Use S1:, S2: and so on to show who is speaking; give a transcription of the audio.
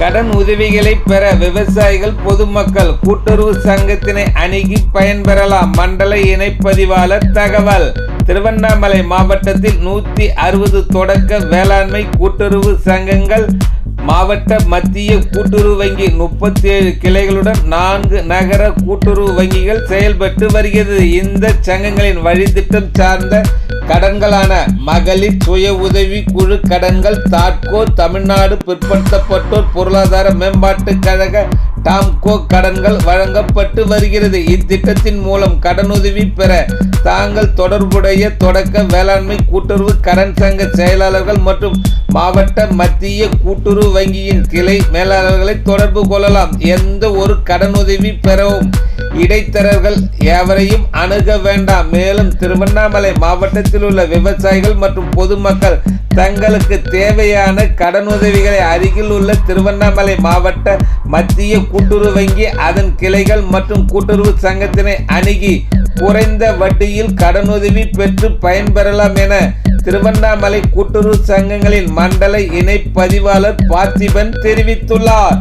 S1: கடன் உதவிகளை பெற விவசாயிகள் பொதுமக்கள் கூட்டுறவு சங்கத்தினை அணுகி பயன்பெறலாம். மண்டல இணைப்பதிவாளர் தகவல் திருவண்ணாமலை மாவட்டத்தில் நூற்றி அறுபது தொடக்க வேளாண்மை கூட்டுறவு சங்கங்கள் மாவட்ட மத்திய கூட்டுறவு வங்கி முப்பத்தி ஏழு கிளைகளுடன் நான்கு நகர கூட்டுறவு வங்கிகள் செயல்பட்டு வருகிறது. இந்த சங்கங்களின் வழித்திட்டம் சார்ந்த கடன்களான மகளிர் சுய உதவி குழு கடன்கள் தாட்கோ தமிழ்நாடு பிற்படுத்தப்பட்டோர் பொருளாதார மேம்பாட்டு கழக டாம்கோ கடன்கள் வழங்கப்பட்டு வருகிறது. இத்திட்டத்தின் மூலம் கடனுதவி பெற தாங்கள் தொடர்புடைய தொடக்க வேளாண்மை கூட்டுறவு கடன் சங்க செயலாளர்கள் மற்றும் மாவட்ட மத்திய கூட்டுறவு வங்கியின் கிளை மேலாளர்களை தொடர்பு கொள்ளலாம். எந்த ஒரு கடனுதவி பெறவும் இடைத்தரகர்கள் எவரையும் அணுக வேண்டாம். மேலும் திருவண்ணாமலை மாவட்டத்தில் உள்ள விவசாயிகள் மற்றும் பொதுமக்கள் தங்களுக்கு தேவையான கடனுதவிகளை அருகில் உள்ள திருவண்ணாமலை மாவட்ட மத்திய கூட்டுறவு வங்கி அதன் கிளைகள் மற்றும் கூட்டுறவு சங்கத்தினை அணுகி குறைந்த வட்டியில் கடனுதவி பெற்று பயன்பெறலாம் என திருவண்ணாமலை கூட்டுறவு சங்கங்களின் மண்டல இணை பதிவாளர் பார்த்திபன் தெரிவித்துள்ளார்.